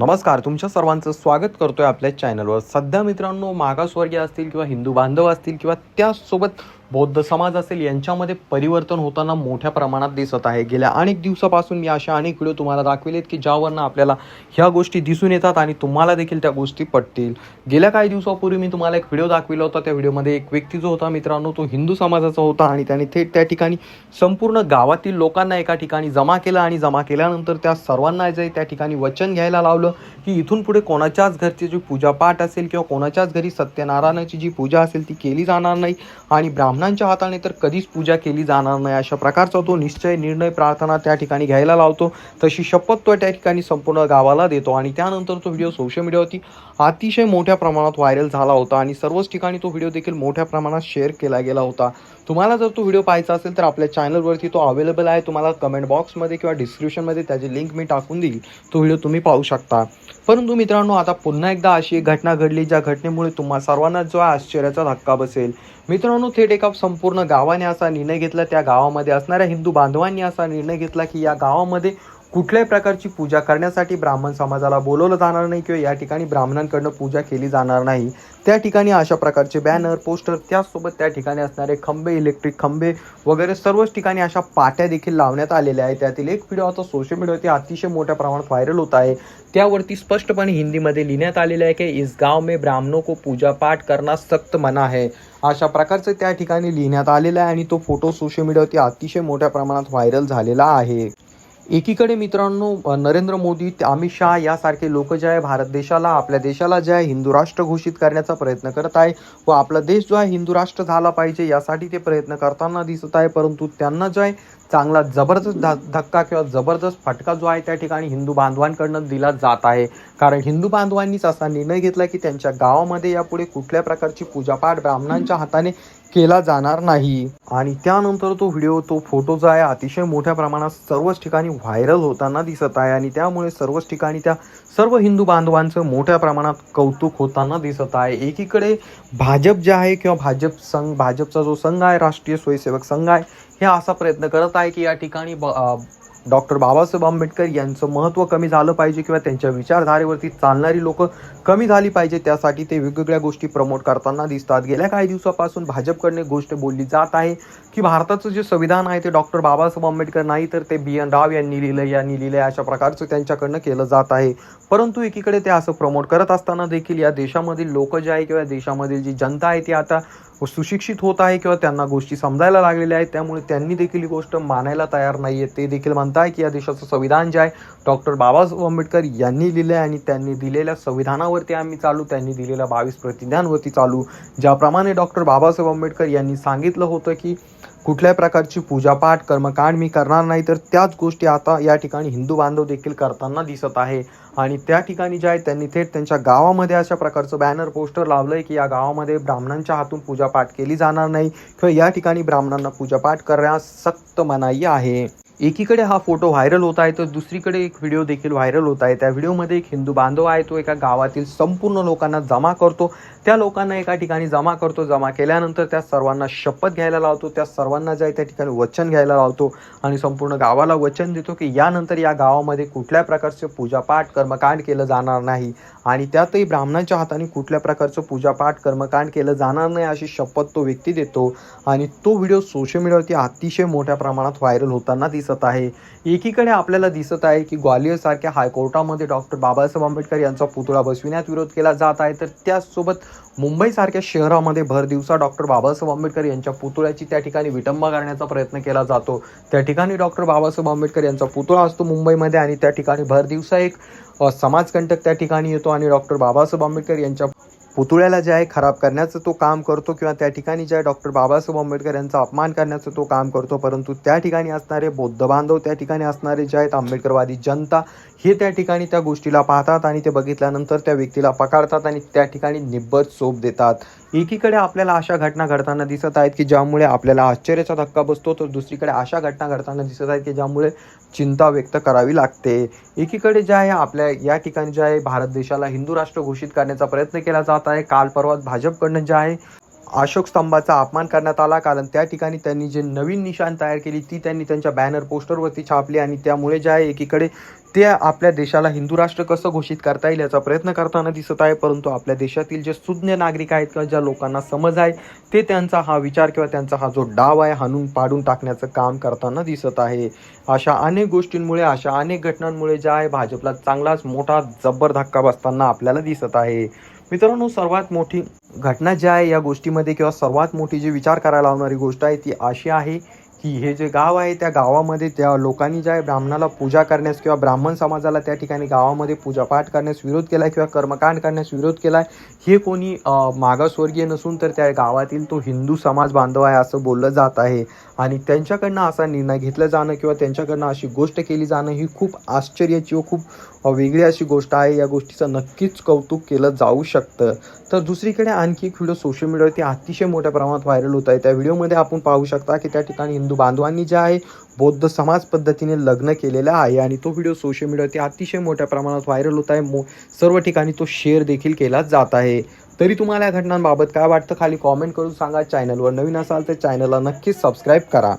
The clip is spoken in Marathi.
नमस्कार तुमच्या सर्वांचं स्वागत करतोय आपल्या चॅनलवर सध्या मित्रांनो मागासवर्गीय असतील किंवा हिंदू बांधव असतील किंवा त्यासोबत बौद्ध समाज असेल यांच्यामध्ये परिवर्तन होताना मोठ्या प्रमाणात दिसत आहे. गेल्या अनेक दिवसापासून मी अशा अनेक व्हिडिओ तुम्हाला दाखविलेत की ज्यावरनं आपल्याला ह्या गोष्टी दिसून येतात आणि तुम्हाला देखील त्या गोष्टी पटतील. गेल्या काही दिवसापूर्वी मी तुम्हाला एक व्हिडिओ दाखविला होता. त्या व्हिडिओमध्ये एक व्यक्ती जो होता मित्रांनो तो हिंदू समाजाचा होता आणि त्याने थेट त्या ठिकाणी संपूर्ण गावातील लोकांना एका ठिकाणी जमा केलं आणि जमा केल्यानंतर त्या सर्वांना जे त्या ठिकाणी वचन घ्यायला लावलं की इथून पुढे कोणाच्याच घरची जी पूजापाठ असेल किंवा कोणाच्याच घरी सत्यनारायणाची जी पूजा असेल ती केली जाणार नाही आणि ब्राह्मण ब्राह्मणांच्या हाताने तर कधीच पूजा केली जाणार नाही. अशा प्रकारचा तो निश्चय निर्णय प्रार्थना त्या ठिकाणी घ्यायला लावतो. तशी शपथ तो त्या ठिकाणी संपूर्ण गावाला देतो आणि त्यानंतर तो व्हिडिओ सोशल मीडियावरती अतिशय मोठ्या प्रमाणात व्हायरल झाला होता आणि सर्वच ठिकाणी तो व्हिडिओ देखील मोठ्या प्रमाणात शेअर केला गेला होता. तुम्हाला जर तो व्हिडिओ पाहायचा असेल तर आपल्या चॅनलवरती तो अवेलेबल आहे. तुम्हाला कमेंट बॉक्समध्ये किंवा डिस्क्रिप्शनमध्ये त्याची लिंक मी टाकून देईल. तो व्हिडिओ तुम्ही पाहू शकता. परंतु मित्रांनो आता पुन्हा एकदा अशी एक घटना घडली. ज्या घटनेमुळे तुम्हा सर्वांना जो आहे आश्चर्याचा धक्का बसेल. मित्रांनो थेट एका संपूर्ण गावाने असा निर्णय घेतला. त्या गावामध्ये असणाऱ्या हिंदू बांधवांनी असा निर्णय घेतला की या गावामध्ये कुठल्याही प्रकारची पूजा करण्यासाठी ब्राह्मण समाजाला बोलवलं जाणार नाही किंवा या ठिकाणी ब्राह्मणांकडनं पूजा केली जाणार नाही त्या ठिकाणी अशा प्रकारचे बॅनर पोस्टर त्याचसोबत त्या ठिकाणी असणारे खंबे इलेक्ट्रिक खंबे वगैरे सर्वच ठिकाणी अशा पाट्या देखील लावण्यात आलेल्या आहेत. त्यातील एक व्हिडिओ आता सोशल मीडियावरती अतिशय मोठ्या प्रमाणात व्हायरल होत आहे. त्यावरती स्पष्टपणे हिंदीमध्ये लिहिण्यात आलेलं आहे की इस गाव में ब्राह्मणों को पूजा पाठ करना सक्त मना है. अशा प्रकारचं त्या ठिकाणी लिहिण्यात आलेलं आहे आणि तो फोटो सोशल मीडियावरती अतिशय मोठ्या प्रमाणात व्हायरल झालेला आहे. एकीकडे मित्रांनो नरेंद्र मोदी अमित शहा यासारखे लोक जे आहे भारत देशाला आपल्या देशाला जे आहे हिंदू राष्ट्र घोषित करण्याचा प्रयत्न करत आहे व आपला देश जो आहे हिंदू राष्ट्र झाला पाहिजे यासाठी ते प्रयत्न करताना दिसत आहे. परंतु त्यांना जो आहे चांगला जबरदस्त ध- धक्का किंवा जबरदस्त फटका जो आहे त्या ठिकाणी हिंदू बांधवांकडनं दिला जात आहे. कारण हिंदू बांधवांनीच असा निर्णय घेतला की त्यांच्या गावामध्ये यापुढे कुठल्या प्रकारची पूजापाठ ब्राह्मणांच्या हाताने केला जाणार नाही. आणि त्यानंतर तो व्हिडिओ तो फोटो जो आहे अतिशय मोठ्या प्रमाणात सर्वच ठिकाणी व्हायरल होताना दिसत आहे. आणि त्यामुळे सर्वच ठिकाणी त्या सर्व हिंदू बांधवांचं मोठ्या प्रमाणात कौतुक होताना दिसत आहे. एकीकडे भाजप जे आहे किंवा भाजप संघ भाजपचा जो संघ आहे राष्ट्रीय स्वयंसेवक संघ आहे हे असा प्रयत्न करत आहे की या ठिकाणी डॉक्टर बाबासाहेब आंबेडकर यांचं महत्त्व कमी झालं पाहिजे किंवा त्यांच्या विचारधारेवरती चालणारी लोक कमी झाली पाहिजे त्यासाठी ते वेगवेगळ्या गोष्टी प्रमोट करताना दिसतात. गेल्या काही दिवसापासून भाजपकडनं गोष्ट बोलली जात आहे की भारताचं जे संविधान आहे ते डॉक्टर बाबासाहेब आंबेडकर नाही तर ते बी एन राव यांनी लिहिलं यांनी लिहिलं अशा प्रकारचं त्यांच्याकडनं केलं जात आहे. परंतु एकीकडे ते असं प्रमोट करत असताना देखील या देशामधील लोक जे आहे किंवा देशामधील जी जनता आहे ती आता व सुशिक्षित होत आहे किंवा त्यांना गोष्टी समजायला लागलेल्या आहेत त्यामुळे त्यांनी देखील ही गोष्ट मानायला तयार नाही आहे ते देखील म्हणत आहे की या देशाचं संविधान जे आहे डॉक्टर बाबासाहेब आंबेडकर यांनी लिहिलं आहे आणि त्यांनी दिलेल्या संविधानावरती आम्ही चालू त्यांनी दिलेल्या बावीस प्रतिज्ञांवरती चालू. ज्याप्रमाणे डॉक्टर बाबासाहेब आंबेडकर यांनी सांगितलं होतं की कुठल्याही प्रकारची पूजापाठ कर्मकांड मी करणार नाही तर त्याच गोष्टी आता या ठिकाणी हिंदू बांधव देखील करताना दिसत आहे. आणि त्या ठिकाणी जे आहे त्यांनी थेट त्यांच्या गावामध्ये अशा प्रकारचं बॅनर पोस्टर लावलंय की या गावामध्ये ब्राह्मणांच्या हातून पूजापाठ केली जाणार नाही किंवा या ठिकाणी ब्राह्मणांना पूजापाठ करण्यास सक्त मनाई आहे. एकीकडे हा फोटो व्हायरल होत आहे तर दुसरीकडे एक व्हिडिओ देखील व्हायरल होत आहे. त्या व्हिडिओमध्ये एक हिंदू बांधव आहे तो एका गावातील संपूर्ण लोकांना जमा करतो. त्या लोकांना एका ठिकाणी जमा करतो. जमा केल्यानंतर त्या सर्वांना शपथ घ्यायला लावतो. त्या सर्वांना जे आहे त्या ठिकाणी वचन घ्यायला लावतो आणि संपूर्ण गावाला वचन देतो की यानंतर या गावामध्ये कुठल्या प्रकारचे पूजापाठ कर्मकांड केलं जाणार नाही. आणि त्यातही ब्राह्मणांच्या हाताने कुठल्या प्रकारचं पूजापाठ कर्मकांड केलं जाणार नाही अशी शपथ तो व्यक्ती देतो. आणि तो व्हिडिओ सोशल मीडियावरती अतिशय मोठ्या प्रमाणात व्हायरल होताना दिसत आहे. एकीकडे आपल्याला दिसत आहे की ग्वालियर सारख्या हायकोर्टामध्ये डॉक्टर बाबासाहेब आंबेडकर यांचा पुतळा बसविण्यात विरोध केला जात आहे. तर त्याचसोबत मुंबईसारख्या शहरामध्ये भर दिवसा डॉक्टर बाबासाहेब आंबेडकर यांच्या पुतळ्याची त्या ठिकाणी विटंबा करण्याचा प्रयत्न केला जातो. त्या ठिकाणी डॉक्टर बाबासाहेब आंबेडकर यांचा पुतळा असतो मुंबईमध्ये आणि त्या ठिकाणी भर दिवसा एक समाजकंटक त्या ठिकाणी येतो आणि डॉक्टर बाबासाहेब आंबेडकर यांच्या पुतळ्याला जे आहे खराब करण्याचं तो काम करतो किंवा त्या ठिकाणी जे आहे डॉक्टर बाबासाहेब आंबेडकर यांचा अपमान करण्याचं तो काम करतो परंतु त्या ठिकाणी असणारे बौद्ध बांधव त्या ठिकाणी असणारे जे आहेत आंबेडकरवादी जनता हे त्या ठिकाणी त्या गोष्टीला पाहतात आणि ते बघितल्यानंतर त्या व्यक्तीला पकडतात आणि त्या ठिकाणी निब्बत सोप देतात. एकीकडे आपल्याला अशा घटना घडताना दिसत आहेत की ज्यामुळे आपल्याला आश्चर्याचा धक्का बसतो तर दुसरीकडे अशा घटना घडताना दिसत आहेत की ज्यामुळे चिंता व्यक्त करावी लागते. एकीकडे जे आहे आपल्या या ठिकाणी जे आहे भारत देशाला हिंदू राष्ट्र घोषित करण्याचा प्रयत्न केला जात आहे. काल परवा भाजपकडनं जे आहे अशोक स्तंभाचा अपमान करण्यात आला. कारण त्या ठिकाणी त्यांनी जे नवीन निशाण तयार केली ती त्यांनी त्यांच्या बॅनर पोस्टरवरती छापली आणि त्यामुळे जे आहे एकीकडे ते आपल्या देशाला हिंदू राष्ट्र कसं घोषित करता येईल याचा प्रयत्न करताना दिसत आहे. परंतु आपल्या देशातील जे सुज्ञ नागरिक आहेत किंवा ज्या लोकांना समज आहे ते त्यांचा हा विचार किंवा त्यांचा हा जो डाव आहे हाणून पाडून टाकण्याचं काम करताना दिसत आहे. अशा अनेक गोष्टींमुळे अशा अनेक घटनांमुळे ज्या आहे भाजपला चांगलाच मोठा जब्बर धक्का बसताना आपल्याला दिसत आहे. मित्रांनो सर्वात मोठी घटना जी आहे या गोष्टीमध्ये किंवा सर्वात मोठी जी विचार करायला लावणारी गोष्ट आहे ती अशी आहे की हे जे गाव आहे त्या गावामध्ये त्या लोकांनी ज्या ब्राह्मणाला पूजा करण्यास किंवा ब्राह्मण समाजाला त्या ठिकाणी गावामध्ये पूजापाठ करण्यास विरोध केला किंवा कर्मकांड करण्यास विरोध केला हे कोणी मागासवर्गीय नसून तर त्या गावातील तो हिंदू समाज बांधव आहे असं बोललं जात आहे. आणि त्यांच्याकडनं असा निर्णय घेतला जाणं किंवा त्यांच्याकडनं अशी गोष्ट केली जाणं ही खूप आश्चर्याची व खूप वेगळी अशी गोष्ट आहे. या गोष्टीचं नक्कीच कौतुक केलं जाऊ शकतं. तर दुसरीकडे आणखी एक व्हिडिओ सोशल मीडियावरती अतिशय मोठ्या प्रमाणात व्हायरल होत आहे. त्या व्हिडिओमध्ये आपण पाहू शकता की त्या ठिकाणी हिंदू बांधवांनी जे आहे बौद्ध समाज पद्धतीने लग्न केलेलं आहे आणि तो व्हिडिओ सोशल मीडियावरती अतिशय मोठ्या प्रमाणात व्हायरल होत आहे. मो सर्व ठिकाणी तो शेअर देखील केला जात आहे. तरी तुम्हाला या घटनांबाबत काय वाटतं? खाली कॉमेंट करून सांगा. चॅनलवर नवीन असाल तर चॅनलला नक्कीच सबस्क्राईब करा.